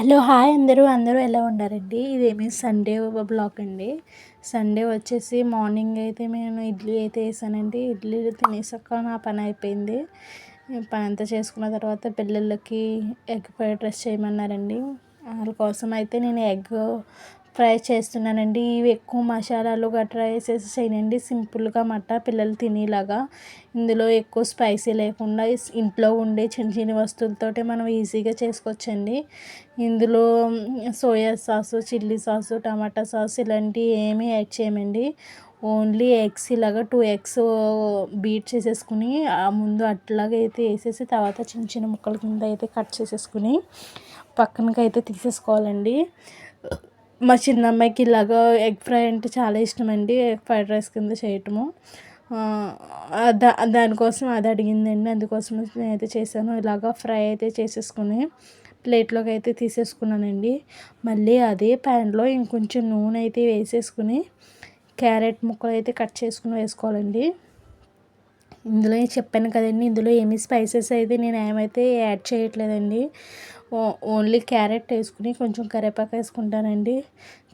Hello hi అందరూ. అందరూ ఎలా ఉన్నారండి? ఇదేమి సండే బ్లాక్ అండి. సండే వచ్చేసి మార్నింగ్ అయితే నేను ఇడ్లీ అయితే వేసానండి. ఇడ్లీ తినేసాక నా పని అయిపోయింది. పని అంతా చేసుకున్న తర్వాత పిల్లలకి ఎగ్ ఫ్రైడ్ రైస్ చేయమన్నారండి. వాళ్ళ కోసం అయితే నేను ఎగ్ ఫ్రై చేస్తున్నానండి. ఇవి ఎక్కువ మసాలాలు గట్రా వేసేసి చేయనండి సింపుల్గా మట్ట పిల్లలు తినేలాగా. ఇందులో ఎక్కువ స్పైసీ లేకుండా ఇంట్లో ఉండే చిన్న చిన్న వస్తువులతోటే మనం ఈజీగా చేసుకోవచ్చండి. ఇందులో soya sauce chilli sauce tomato sauce ఇలాంటివి ఏమీ యాడ్ చేయమండి. ఓన్లీ ఎగ్స్ ఇలాగా టూ ఎగ్స్ బీట్ చేసేసుకుని ముందు అట్లాగే అయితే వేసేసి తర్వాత చిన్న చిన్న ముక్కల కింద అయితే కట్ చేసేసుకుని పక్కనకైతే అయితే తీసేసుకోవాలండి. మా చిన్న అమ్మాయికి ఇలాగా ఎగ్ ఫ్రై అంటే చాలా ఇష్టం అండి ఎగ్ ఫ్రైడ్ రైస్ కింద చేయటము. దా దానికోసం అది అడిగిందండి. అందుకోసం నేనైతే చేశాను. ఇలాగ ఫ్రై అయితే చేసేసుకుని ప్లేట్లోకి అయితే తీసేసుకున్నానండి. మళ్ళీ అదే ప్యాన్లో ఇంకొంచెం నూనె అయితే వేసేసుకుని క్యారెట్ ముక్కలు అయితే కట్ చేసుకుని వేసుకోవాలండి. ఇందులో చెప్పాను కదండి ఇందులో ఏమి స్పైసెస్ అయితే నేను ఏమైతే యాడ్ చేయట్లేదండి. ఓన్లీ క్యారెట్ వేసుకుని కొంచెం కరివేపాకు వేసుకుంటానండి.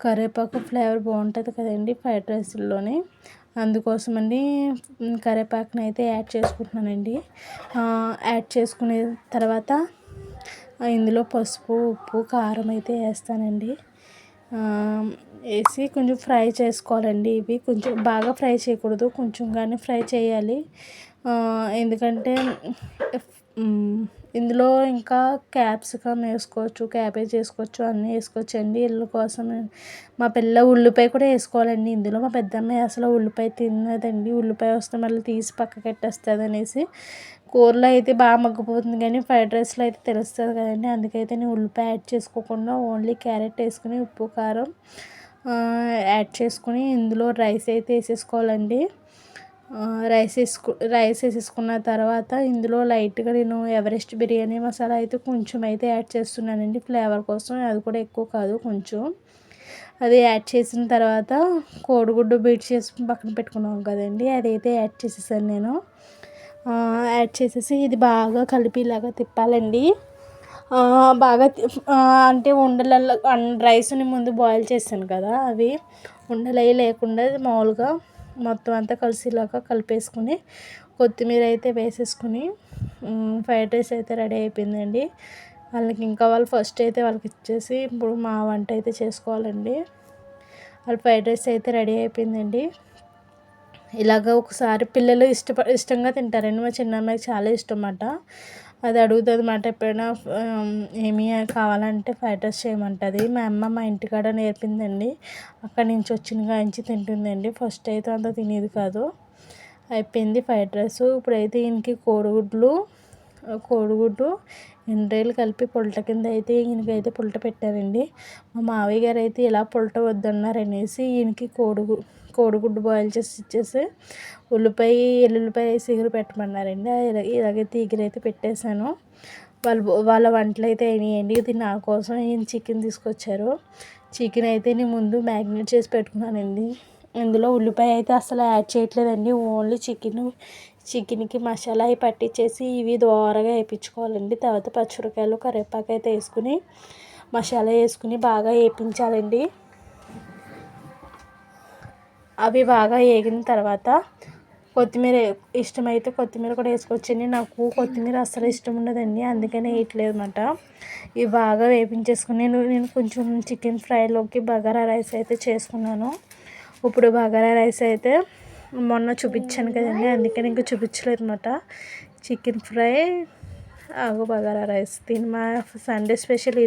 కరివేపాకు ఫ్లేవర్ బాగుంటుంది కదండి ఫ్రైడ్ రైస్లోనే అందుకోసమండి కరివేపాకుని అయితే యాడ్ చేసుకుంటున్నానండి. యాడ్ చేసుకునే తర్వాత ఇందులో పసుపు ఉప్పు కారం అయితే వేస్తానండి. వేసి కొంచెం ఫ్రై చేసుకోవాలండి ఇవి. కొంచెం బాగా ఫ్రై చేయకూడదు కొంచెం కానీ ఫ్రై చేయాలి. ఎందుకంటే ఇందులో ఇంకా క్యాప్సికమ్ వేసుకోవచ్చు క్యాబేజ్ వేసుకోవచ్చు అన్నీ వేసుకోవచ్చు అండి కోసం. మా పిల్ల ఉల్లిపాయ కూడా వేసుకోవాలండి. ఇందులో మా పెద్దమ్మాయి అసలు ఉల్లిపాయ తిన్నదండి ఉల్లిపాయ వస్తే మళ్ళీ తీసి పక్కకెట్టేస్తుంది అనేసి. కూరలో అయితే బాగా మగ్గిపోతుంది కానీ ఫ్రైడ్ రైస్లో అయితే తెలుస్తుంది కదండి. అందుకైతే నేను ఉల్లిపాయ యాడ్ చేసుకోకుండా ఓన్లీ క్యారెట్ వేసుకుని ఉప్పు కారం యాడ్ చేసుకుని ఇందులో రైస్ అయితే వేసేసుకోవాలండి. రైస్ వేసుకు రైస్ వేసేసుకున్న తర్వాత ఇందులో లైట్గా నేను ఎవరెస్ట్ బిర్యానీ మసాలా అయితే కొంచెం అయితే యాడ్ చేస్తున్నానండి. ఫ్లేవర్ కోసం అది కూడా ఎక్కువ కాదు కొంచెం. అది యాడ్ చేసిన తర్వాత కోడిగుడ్డు బీట్ చేసి పక్కన పెట్టుకున్నాం కదండి అదైతే యాడ్ చేసేసాను నేను. యాడ్ చేసేసి ఇది బాగా కలిపిలాగా తిప్పాలండి. బాగా అంటే ఉండలల్లో రైస్ని ముందు బాయిల్ చేశాను కదా అవి. ఉండలవి లేకుండా మామూలుగా మొత్తం అంతా కలిసేలాగా కలిపేసుకుని కొత్తిమీర అయితే వేసేసుకుని ఫ్రైడ్ రైస్ అయితే రెడీ అయిపోయిందండి. వాళ్ళకి ఇంకా వాళ్ళు ఫస్ట్ అయితే వాళ్ళకి ఇచ్చేసి ఇప్పుడు మా వంట అయితే చేసుకోవాలండి. వాళ్ళ ఫ్రైడ్ రైస్ అయితే రెడీ అయిపోయిందండి. ఇలాగ ఒకసారి పిల్లలు ఇష్టప ఇష్టంగా తింటారండి. మా చిన్న అమ్మాయికి చాలా ఇష్టం అన్నమాట. అది అడుగుతుంది అన్నమాట ఎప్పుడైనా ఏమి కావాలంటే ఫ్రైడ్ రైస్ చేయమంటుంది. మా అమ్మ మా ఇంటికాడ నేర్పిందండి. అక్కడి నుంచి వచ్చిన కాంచి తింటుందండి. ఫస్ట్ అయితే అంత తినేది కాదు. అయిపోయింది ఫ్రైడ్ రైస్ ఇప్పుడైతే ఈయనకి కోడిగుడ్లు కోడిగుడ్డు ఎండ్రాయిలు కలిపి పొలట కింద అయితే ఈయనకైతే పుల్ట పెట్టారండి. మా మావయ్య గారు అయితే ఇలా పుల్ట వద్దన్నారు అనేసి ఈయనకి కోడిగు కోడిగుడ్డు బాయిల్ చేసి ఇచ్చేసి ఉల్లిపాయ ఎల్లుల్లిపాయ సిగురు పెట్టమన్నారండి. ఇలాగైతే తీగరైతే పెట్టేశాను. వాళ్ళ వాళ్ళ వంటలు అయితే అయినాయండి. ఇది నా కోసం ఈయన చికెన్ తీసుకొచ్చారు. చికెన్ అయితే నేను ముందు మ్యాగ్నేట్ చేసి పెట్టుకున్నానండి. ఇందులో ఉల్లిపాయ అయితే అసలు యాడ్ చేయట్లేదండి. ఓన్లీ చికెన్ చికెన్కి మసాలా అవి పట్టించేసి ఇవి దోరగా వేయించుకోవాలండి తర్వాత పచ్చిమిరకాయలు కరివేపాకు అయితే వేసుకుని మసాలా వేసుకుని బాగా వేయించాలండి అవి బాగా వేగిన తర్వాత కొత్తిమీర ఇష్టమైతే కొత్తిమీర కూడా వేసుకోవచ్చండి. నాకు కొత్తిమీర అస్సలు ఇష్టం ఉండదండి అందుకనే వేయట్లేదు అనమాట ఇవి బాగా వేపించేసుకుని నేను నేను కొంచెం చికెన్ ఫ్రైలోకి బగారా రైస్ అయితే చేసుకున్నాను. ఇప్పుడు బగారా రైస్ అయితే మొన్న చూపించాను కదండి అందుకని ఇంకా చూపించలేదు అనమాట చికెన్ ఫ్రై ఆగు బగారా రైస్. దీని మా సండే స్పెషల్ ఇదే.